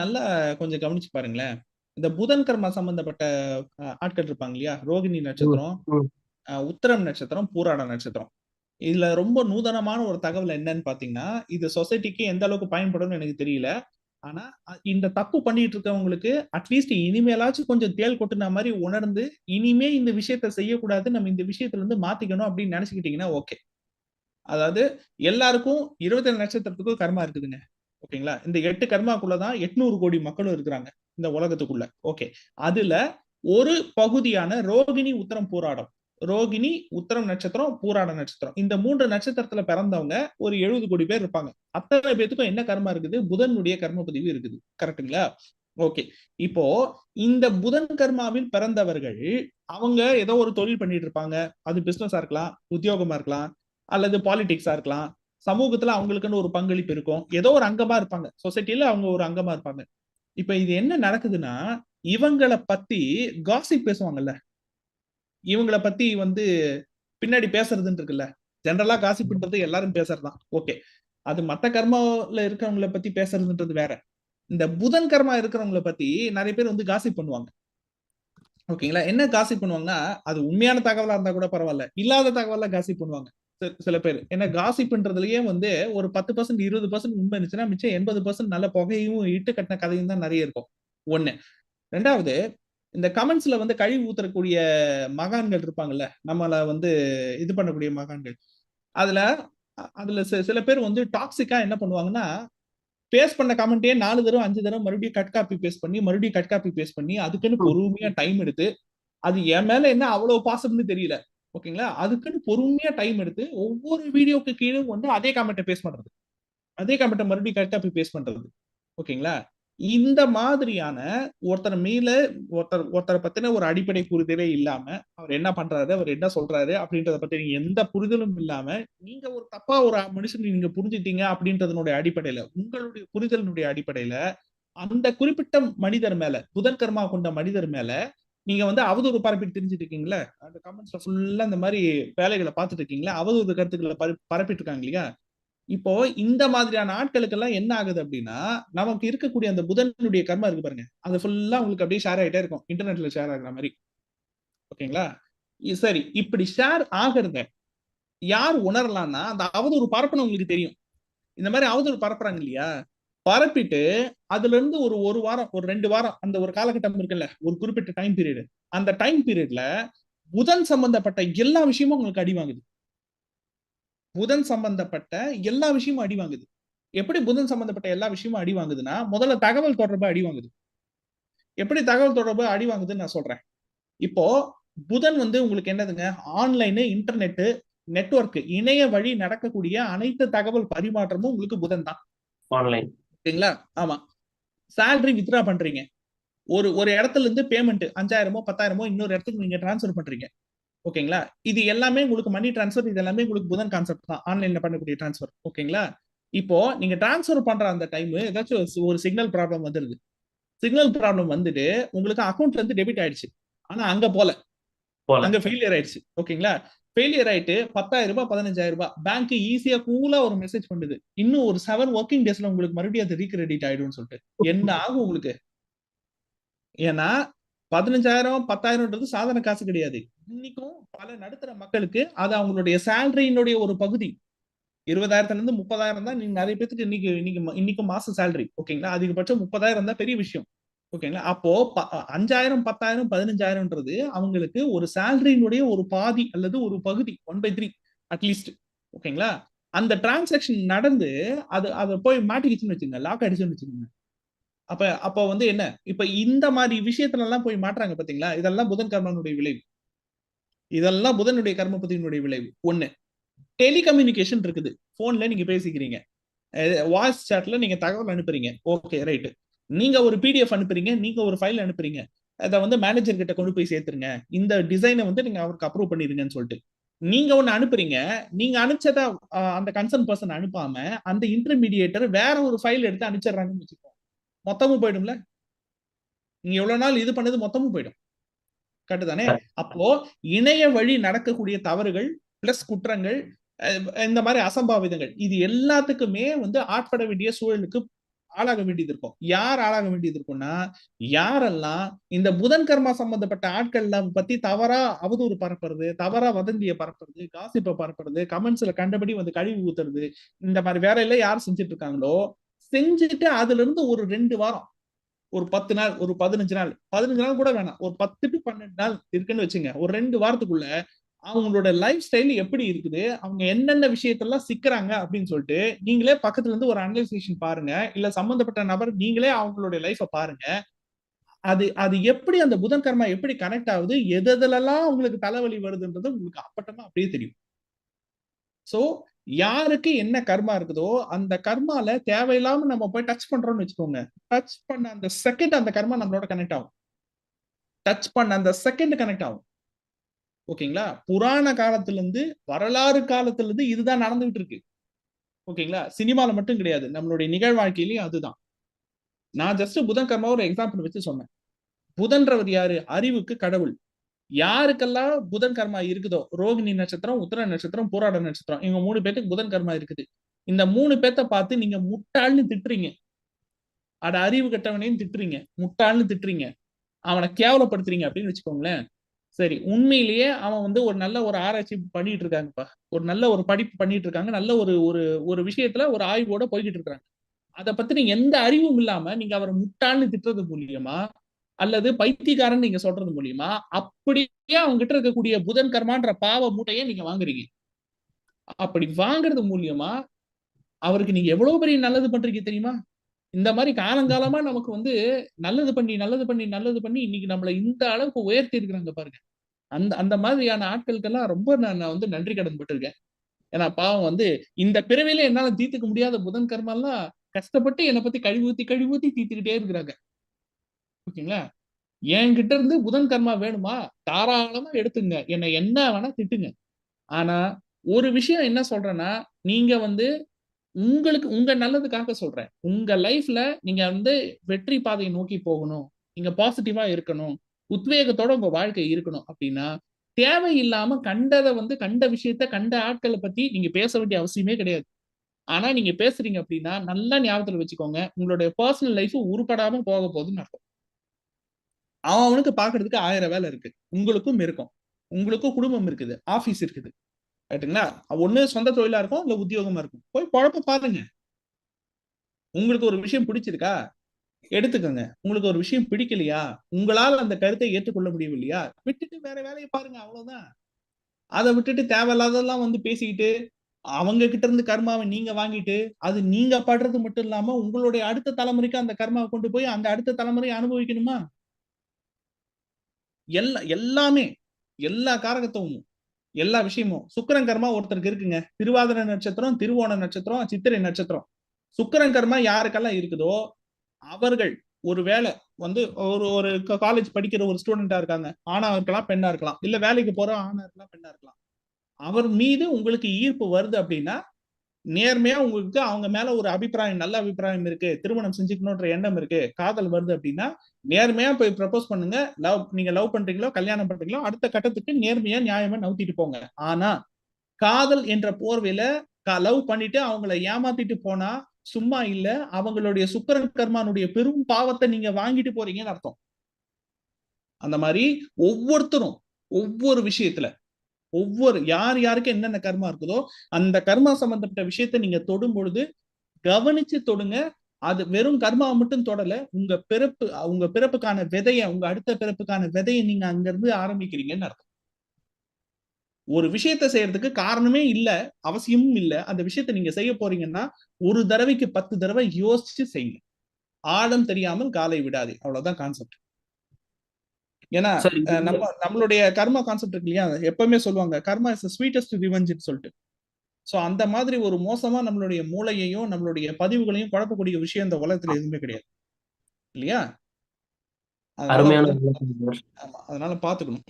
நல்லா கொஞ்சம் கவனிச்சு பாருங்களேன். இந்த புதன் கர்மா சம்பந்தப்பட்ட ஆட்கள் இருப்பாங்க இல்லையா? ரோகிணி நட்சத்திரம் உத்திரம் நட்சத்திரம் பூராட நட்சத்திரம். இதுல ரொம்ப நூதனமான ஒரு தகவல் என்னன்னு பாத்தீங்கன்னா இது சொசைட்டிக்கு எந்த அளவுக்கு பயன்படும்னு எனக்கு தெரியல. ஆனா இந்த தப்பு பண்ணிட்டு இருக்கவங்களுக்கு அட்லீஸ்ட் இனிமேலாச்சும் கொஞ்சம் தேல் கொட்டுன மாதிரி உணர்ந்து இனிமே இந்த விஷயத்த செய்யக்கூடாது நம்ம இந்த விஷயத்துல இருந்து மாத்திக்கணும் அப்படின்னு நினைச்சுக்கிட்டீங்கன்னா ஓகே. அதாவது எல்லாருக்கும் இருபத்தேழு நட்சத்திரத்துக்கும் கர்மா இருக்குதுங்க. ஓகேங்களா? இந்த எட்டு கர்மாக்குள்ளதான் எட்நூறு கோடி மக்களும் இருக்கிறாங்க இந்த உலகத்துக்குள்ள. ஓகே. அதுல ஒரு பகுதியான ரோகிணி உத்தரம் போராடம். ரோகிணி உத்தரம் நட்சத்திரம் பூராட நட்சத்திரம். இந்த மூன்று நட்சத்திரத்துல பிறந்தவங்க ஒரு எழுபது கோடி பேர் இருப்பாங்க. அத்தனை பேத்துக்கும் என்ன கர்மா இருக்குது? புதனுடைய கர்ம பதிவு இருக்குது. கரெக்டுங்களா ஓகே. இப்போ இந்த புதன் கர்மாவில் பிறந்தவர்கள் அவங்க ஏதோ ஒரு தொழில் பண்ணிட்டு இருப்பாங்க. அது பிசினஸா இருக்கலாம் உத்தியோகமா இருக்கலாம் அல்லது பாலிடிக்ஸா இருக்கலாம். சமூகத்துல அவங்களுக்குன்னு ஒரு பங்களிப்பு இருக்கும். ஏதோ ஒரு அங்கமா இருப்பாங்க. சொசைட்டில அவங்க ஒரு அங்கமா இருப்பாங்க. இப்ப இது என்ன நடக்குதுன்னா இவங்கள பத்தி காசிப் பேசுவாங்கல்ல. இவங்கள பத்தி வந்து பின்னாடி பேசுறதுன்னு இருக்குல்ல. ஜென்ரலா காசிப்புன்றது எல்லாரும் பேசுறதுதான். ஓகே அது மத்த கர்மாவில இருக்கிறவங்கள பத்தி பேசுறதுன்றது வேற. இந்த புதன் கர்மா இருக்கிறவங்கள பத்தி நிறைய பேர் வந்து காசிப் பண்ணுவாங்க. ஓகேங்களா என்ன காசிப் பண்ணுவாங்கன்னா அது உண்மையான தகவலா இருந்தா கூட பரவாயில்ல. இல்லாத தகவலா காசிப் பண்ணுவாங்க. சில பேர். ஏன்னா காசிப்ன்றதுலயே வந்து ஒரு பத்து பர்சன்ட் இருபது பர்சன்ட் உண்மை இருந்துச்சுன்னா மிச்சம் எண்பது பர்சன்ட் நல்ல புகையும் இட்டு கட்டின கதையும் தான் நிறைய இருக்கும். ஒண்ணு. ரெண்டாவது இந்த கமெண்ட்ஸ்ல வந்து கழிவு ஊத்தக்கூடிய மகான்கள் இருப்பாங்கல்ல நம்மள வந்து இது பண்ணக்கூடிய மகான்கள். அதுல அதுல சில பேர் வந்து டாக்ஸிக்கா என்ன பண்ணுவாங்கன்னா பேஸ் பண்ண கமெண்ட்டே நாலு தடவை அஞ்சு தடவை மறுபடியும் கட் காப்பி பேஸ்ட் பண்ணி மறுபடியும் கட் காப்பி பேஸ்ட் பண்ணி அதுக்குன்னு. பொறுமையா டைம் எடுத்து அது என் மேல என்ன அவ்வளவு பாசம்னு தெரியல. ஓகேங்களா? அதுக்குன்னு பொறுமையா டைம் எடுத்து ஒவ்வொரு வீடியோக்கு கீழே வந்து அதே கமெண்ட்டை பேஸ் பண்றது. அதே கமெண்ட்டை மறுபடியும் கரெக்டா போய் பேஸ் பண்றது. ஓகேங்களா? இந்த மாதிரியான ஒருத்தர் மேல ஒருத்தர் ஒருத்தரை பத்தின ஒரு அடிப்படை புரிதலே இல்லாம அவர் என்ன பண்றாரு அவர் என்ன சொல்றாரு அப்படின்றத பத்தி நீங்க எந்த புரிதலும் இல்லாம நீங்க ஒரு தப்பா ஒரு மனுஷன் நீங்க புரிஞ்சுட்டீங்க அப்படின்றதனுடைய அடிப்படையில உங்களுடைய புரிதலினுடைய அடிப்படையில அந்த குறிப்பிட்ட மனிதர் மேல புதன் கர்மா கொண்ட மனிதர் மேல நீங்க வந்து அவதூறு பரப்பிட்டு தெரிஞ்சுட்டு இருக்கீங்களா அந்த கமெண்ட்ஸ்ல ஃபுல்லா இந்த மாதிரி வேலைகளை பார்த்துட்டு இருக்கீங்களா அவதூறு கருத்துக்களை பரப்பிட்டு இருக்காங்க இல்லையா? இப்போ இந்த மாதிரியான ஆட்களுக்கெல்லாம் என்ன ஆகுது அப்படின்னா நமக்கு இருக்கக்கூடிய அந்த புதனுடைய கர்மா இருக்கு பாருங்க. அது ஃபுல்லா உங்களுக்கு அப்படியே ஷேர் ஆயிட்டே இருக்கும். இன்டர்நெட்ல ஷேர் ஆகுற மாதிரி. ஓகேங்களா? சரி. இப்படி ஷேர் ஆகுறத யார் உணரலாம்னா அந்த அவதூறு பரப்புன்னு உங்களுக்கு தெரியும். இந்த மாதிரி அவதூறு பரப்புறாங்க இல்லையா? பரப்பிட்டு அதுல இருந்து ஒரு ஒரு வாரம் ஒரு ரெண்டு வாரம் அந்த ஒரு காலகட்டம் இருக்குல்ல ஒரு குறிப்பிட்ட டைம் பீரியடு அந்த டைம் பீரியட்ல புதன் சம்பந்தப்பட்ட எல்லா விஷயமும் உங்களுக்கு அடி வாங்குது. புதன் சம்பந்தப்பட்ட எல்லா விஷயமும் அடி வாங்குது. எப்படி புதன் சம்பந்தப்பட்ட எல்லா விஷயமும் அடி வாங்குதுன்னா முதல்ல தகவல் தொடர்பு அடி வாங்குது. எப்படி தகவல் தொடர்பு அடி வாங்குதுன்னு நான் சொல்றேன். இப்போ புதன் வந்து உங்களுக்கு என்னதுங்க? ஆன்லைனு இன்டர்நெட்டு நெட்ஒர்க் இணைய வழி நடக்கக்கூடிய அனைத்து தகவல் பரிமாற்றமும் உங்களுக்கு புதன் தான். ஆன்லைன் ஓகேங்களா? ஆமா. Salary வித்ரா பண்றீங்க. ஒரு ஒரு இடத்துல இருந்து பேமெண்ட் அஞ்சாயிரமோ பத்தாயிரமோ இன்னொரு இடத்துக்கு நீங்க டிரான்ஸ்ஃபர் பண்றீங்க. ஓகேங்களா? இது எல்லாமே உங்களுக்கு மணி டிரான்ஸ்ஃபர் இது எல்லாமே உங்களுக்கு புதன் கான்செப்ட் தான். ஆன்லைன்ல பண்ணக்கூடிய டிரான்ஸ்ஃபர் ஓகேங்களா? இப்போ நீங்க டிரான்ஸ்ஃபர் பண்ற அந்த டைம் ஏதாச்சும் ஒரு- சிக்னல் ப்ராப்ளம் வந்துருது. சிக்னல் ப்ராப்ளம் வந்துட்டு உங்களுக்கு அக்கௌண்ட்ல இருந்து டெபிட் ஆயிடுச்சு. ஆனா அங்க போல. போல. அங்க ஃபெயிலியர் ஆயிடுச்சு. ஓகேங்களா? ஃபெயிலியர் ஆயிட்டு பத்தாயிரம் ரூபாய் பதினஞ்சாயிரம் ரூபாய். பேங்க் ஈஸியா கூலா ஒரு மெசேஜ் பண்ணுது. இன்னும் ஒரு செவன் ஒர்க்கிங் டேஸ்ல உங்களுக்கு மறுபடியும் அது ரீக்ரெடிட் ஆயிடும்னு சொல்லிட்டு. என்ன ஆகும் உங்களுக்கு? ஏன்னா பதினஞ்சாயிரம் பத்தாயிரம்ன்றது சாதாரண காசு கிடையாது. இன்னைக்கும் பல நடுத்தர மக்களுக்கு அது அவங்களுடைய சேலரியினுடைய ஒரு பகுதி. இருபதாயிரத்துல இருந்து முப்பதாயிரம் தான் நீங்க நிறைய பேத்துக்கு இன்னைக்கு இன்னைக்கு இன்னைக்கு மாச சேலரி ஓகேங்களா அதிகபட்சம் முப்பதாயிரம் தான் பெரிய விஷயம். ஓகேங்களா அப்போ அஞ்சாயிரம் பத்தாயிரம் பதினஞ்சாயிரம்ன்றது அவங்களுக்கு ஒரு சேலரியினுடைய ஒரு பாதி அல்லது ஒரு பகுதி ஒன் பை த்ரீ அட்லீஸ்ட் ஓகேங்களா அந்த டிரான்சாக்ஷன் நடந்து அது அதை போய் மாட்டிக்கிச்சுன்னு வச்சுங்க லாக் அடிச்சுன்னு வச்சுக்கோங்க. அப்ப அப்ப வந்து என்ன? இப்ப இந்த மாதிரி விஷயத்துல எல்லாம் போய் மாட்டுறாங்க பாத்தீங்களா? இதெல்லாம் புதன் கர்மனுடைய விளைவு. இதெல்லாம் புதனுடைய கர்மபதியினுடைய விளைவு. ஒண்ணு டெலிகம்யூனிகேஷன் இருக்குது. போன்ல நீங்க பேசிக்கிறீங்க. வாய்ஸ் சாட்ல நீங்க தகவல் அனுப்புறீங்க. ஓகே ரைட்டு நீங்க ஒரு பிடிஎஃப் அனுப்புறீங்க நீங்க ஒரு ஃபைல் அனுப்புறீங்க. அதை வந்து மேனேஜர் கிட்ட கொண்டு போய் சேர்த்துருங்க. இந்த டிசைனை வந்து நீங்க அவருக்கு அப்ரூவ் பண்ணிருங்கன்னு சொல்லிட்டு. நீங்க ஒண்ணு அனுப்புறீங்க நீங்க அனுப்பிச்சதா அந்த கன்சர்ன் பர்சன் அனுப்பாம அந்த இன்டர்மீடியேட்டர் வேற ஒரு ஃபைல் எடுத்து அனுப்பிச்சிடுறாங்கன்னு வச்சுக்கோ மொத்தமும் போயிடும்ல? நீங்க எவ்வளவு நாள் இது பண்ணது மொத்தமும் போயிடும். கரெக்ட் அப்போ இணைய வழி நடக்கக்கூடிய தவறுகள் பிளஸ் குற்றங்கள் இந்த மாதிரி அசம்பாவிதங்கள் இது எல்லாத்துக்குமே வந்து ஆட்பட வேண்டிய சூழலுக்கு ஆளாக வேண்டியது இருக்கும் யார் ஆளாக வேண்டியது இருக்கும்னா யாரெல்லாம் இந்த புதன் கர்மா சம்பந்தப்பட்ட ஆட்கள்ல பத்தி தவறா அவதூறு பரப்புறது தவறா வதந்தியை பரப்புறது காசிப்பை பரப்புறது கமெண்ட்ஸ்ல கண்டபடி வந்து கழிவு ஊத்துறது இந்த மாதிரி வேலையில யார் செஞ்சுட்டு இருக்காங்களோ செஞ்சுட்டு அதுல இருந்து ஒரு ரெண்டு வாரம் ஒரு பத்து நாள் ஒரு பதினஞ்சு நாள் பதினஞ்சு நாள் கூட வேணாம் ஒரு பத்து டு பன்னெண்டு நாள் இருக்குன்னு வச்சுங்க ஒரு ரெண்டு வாரத்துக்குள்ள அவங்களோட லைஃப் ஸ்டைல் எப்படி இருக்குது? அவங்க என்னென்ன விஷயத்தெல்லாம் சிக்கிறாங்க அப்படின்னு சொல்லிட்டு நீங்களே பக்கத்துல இருந்து ஒரு அனலைசேஷன் பாருங்க. இல்ல சம்பந்தப்பட்ட நபர் நீங்களே அவங்களுடைய லைஃப பாருங்க. அது அது எப்படி அந்த புதன் கர்மா எப்படி கனெக்ட் ஆகுது? எதெல்லாம் உங்களுக்கு தலைவலி வருதுன்றது உங்களுக்கு அப்பட்டமா அப்படியே தெரியும். சோ யாருக்கு என்ன கர்மா இருக்குதோ அந்த கர்மால தேவையில்லாம நம்ம போய் டச் பண்றோம்னு வச்சுக்கோங்க. டச் பண்ண அந்த செகண்ட் அந்த கர்மா நம்மளோட கனெக்ட் ஆகும். டச் பண்ண அந்த செகண்ட் கனெக்ட் ஆகும். ஓகேங்களா? புராண காலத்துல இருந்து வரலாறு காலத்துல இருந்து இதுதான் நடந்துகிட்டு இருக்கு ஓகேங்களா? சினிமால மட்டும் கிடையாது. நம்மளுடைய நிகழ்வாழ்க்கையிலயும் அதுதான். நான் ஜஸ்ட் புதன் கர்மா ஒரு எக்ஸாம்பிள் வச்சு சொன்னேன். புதன்றவர் யாரு? அறிவுக்கு கடவுள். யாருக்கெல்லாம் புதன் கர்மா இருக்குதோ? ரோகிணி நட்சத்திரம் உத்தர நட்சத்திரம் போராட நட்சத்திரம். இவங்க மூணு பேத்துக்கு புதன் கர்மா இருக்குது. இந்த மூணு பேத்த பார்த்து நீங்க முட்டாள்னு திட்டுறீங்க. அட அறிவு கட்டவனையும் திட்டுறீங்க. முட்டாள்னு திட்டுறீங்க. அவனை கேவலப்படுத்துறீங்க அப்படின்னு வச்சுக்கோங்களேன். சரி உண்மையிலேயே அவன் வந்து ஒரு நல்ல ஒரு ஆராய்ச்சி பண்ணிட்டு இருக்காங்கப்பா. ஒரு நல்ல ஒரு படிப்பு பண்ணிட்டு இருக்காங்க. நல்ல ஒரு ஒரு ஒரு விஷயத்துல ஒரு ஆய்வோட போய்கிட்டு இருக்காங்க. அதை பத்தி எந்த அறிவும் இல்லாம நீங்க அவரை முட்டாள்னு திட்டுறது மூலியமா அல்லது பைத்தியக்காரன் நீங்க சொல்றது மூலியமா அப்படியே அவங்க கிட்ட இருக்கக்கூடிய புதன் கர்மான்ற பாவ மூட்டையை நீங்க வாங்குறீங்க. அப்படி வாங்குறது மூலியமா அவருக்கு நீங்க எவ்வளவு பெரிய நல்லது பண்றீங்க தெரியுமா? இந்த மாதிரி காலங்காலமா நமக்கு வந்து நல்லது பண்ணி நல்லது பண்ணி நல்லது பண்ணி இன்னைக்கு நம்மள இந்த அளவுக்கு உயர்த்தி இருக்கிறாங்க பாருங்க. அந்த அந்த மாதிரியான ஆட்களுக்கெல்லாம் ரொம்ப நான் வந்து நன்றி கடன் பட்டிருக்கேன். ஏன்னா பாவம் வந்து இந்த பிறவில என்னால தீர்த்துக்க முடியாத புதன் கர்மெல்லாம் கஷ்டப்பட்டு என்னை பத்தி கழிவூத்தி கழிவூத்தி தீர்த்துக்கிட்டே இருக்கிறாங்க. ஓகேங்களா? என்கிட்ட இருந்து புதன் கர்மா வேணுமா? தாராளமா எடுத்துங்க. என்னை என்ன வேணா திட்டுங்க. ஆனா ஒரு விஷயம் என்ன சொல்றேன்னா நீங்க வந்து உங்களுக்கு உங்க நல்லதுக்காக சொல்றேன். உங்க லைஃப்ல நீங்க வந்து வெற்றி பாதையை நோக்கி போகணும். நீங்க பாசிட்டிவா இருக்கணும். உத்வேகத்தோட உங்க வாழ்க்கை இருக்கணும். அப்படின்னா தேவையில்லாம கண்டதை வந்து கண்ட விஷயத்த கண்ட ஆட்களை பத்தி நீங்க பேச வேண்டிய அவசியமே கிடையாது. ஆனா நீங்க பேசுறீங்க அப்படின்னா நல்லா ஞாபகத்துல வச்சுக்கோங்க. உங்களுடைய பர்சனல் லைஃப் உருப்படாம போக போகுதுன்னு அர்த்தம். அவன் அவனுக்கு பாக்குறதுக்கு ஆயிரம் வேலை இருக்கு. உங்களுக்கும் இருக்கும். உங்களுக்கும் குடும்பம் இருக்குது. ஆபீஸ் இருக்குது. ரைட்டுங்களா ஒண்ணு சொந்த தொழிலா இருக்கும் இல்ல உத்தியோகமா இருக்கும். போய் குழப்ப பாருங்க. உங்களுக்கு ஒரு விஷயம் பிடிச்சிருக்கா? எடுத்துக்கோங்க. உங்களுக்கு ஒரு விஷயம் பிடிக்கலையா? உங்களால் அந்த கருத்தை ஏற்றுக்கொள்ள முடியவில்லையா? விட்டுட்டு வேற வேலையை பாருங்க அவ்வளவுதான். அதை விட்டுட்டு தேவையில்லாததெல்லாம் வந்து பேசிக்கிட்டு அவங்க கிட்ட இருந்து கர்மாவை நீங்க வாங்கிட்டு அது நீங்க படுறது மட்டும் இல்லாம உங்களுடைய அடுத்த தலைமுறைக்கு அந்த கர்மாவை கொண்டு போய் அந்த அடுத்த தலைமுறையை அனுபவிக்கணுமா? எல்லா எல்லாமே எல்லா காரகத்துவமும் எல்லா விஷயமும். சுக்கரன் கர்மா ஒருத்தருக்கு இருக்குங்க. திருவாதிரை நட்சத்திரம் திருவோண நட்சத்திரம் சித்திரை நட்சத்திரம். சுக்கரன் கர்மா யாருக்கெல்லாம் இருக்குதோ அவர்கள் ஒரு வேலை வந்து ஒரு ஒரு காலேஜ் படிக்கிற ஒரு ஸ்டூடெண்டா இருக்காங்க. ஆணா இருக்கலாம் பெண்ணா இருக்கலாம். இல்ல வேலைக்கு போற ஆணா இருக்கலாம் பெண்ணா இருக்கலாம். அவர் மீது உங்களுக்கு ஈர்ப்பு வருது அப்படின்னா நேர்மையா உங்களுக்கு அவங்க மேல ஒரு அபிப்பிராயம் நல்ல அபிப்பிராயம் இருக்கு. திருமணம் செஞ்சுக்கணுன்ற எண்ணம் இருக்கு. காதல் வருது அப்படின்னா நேர்மையா போய் ப்ரப்போஸ் பண்ணுங்க. லவ் நீங்க லவ் பண்றீங்களோ கல்யாணம் பண்றீங்களோ அடுத்த கட்டத்துக்கு நேர்மையா நியாயமா நவுத்திட்டு போங்க. ஆனா காதல் என்ற போர்வையில லவ் பண்ணிட்டு அவங்கள ஏமாத்திட்டு போனா சும்மா இல்ல அவங்களுடைய சுக்கரன் கர்மானுடைய பெரும் பாவத்தை நீங்க வாங்கிட்டு போறீங்கன்னு அர்த்தம். அந்த மாதிரி ஒவ்வொருத்தரும் ஒவ்வொரு விஷயத்துல ஒவ்வொரு யார் யாருக்கு என்னென்ன கர்மா இருக்குதோ அந்த கர்மா சம்பந்தப்பட்ட விஷயத்த நீங்க தொடும் பொழுது கவனிச்சு தொடுங்க. அது வெறும் கர்மாவை மட்டும் தொடல உங்க பிறப்பு உங்க பிறப்புக்கான விதைய உங்க அடுத்த பிறப்புக்கான விதையை நீங்க அங்க இருந்து ஆரம்பிக்கிறீங்கன்னு அர்த்தம். ஒரு விஷயத்த செய்யறதுக்கு காரணமே இல்ல அவசியமும் இல்ல. அந்த விஷயத்த நீங்க செய்ய போறீங்கன்னா ஒரு தடவைக்கு பத்து தடவை யோசிச்சு செய்யுங்க. ஆழம் தெரியாமல் காலை விடாது. அவ்வளவுதான் கான்செப்ட் ஏன்னா நம்ம நம்மளுடைய கர்மா கான்செப்ட் இருக்கு இல்லையா? எப்பவுமே சொல்லுவாங்க கர்மா இஸ் ஸ்வீட்டஸ்ட் ரிவெஞ்சுன்னு சொல்லிட்டு. சோ அந்த மாதிரி ஒரு மோசமா நம்மளுடைய மூளையையும் நம்மளுடைய பதிவுகளையும் குழப்பக்கூடிய விஷயம் இந்த உலகத்துல எதுவுமே கிடையாது. இல்லையா? அதனால பாத்துக்கணும்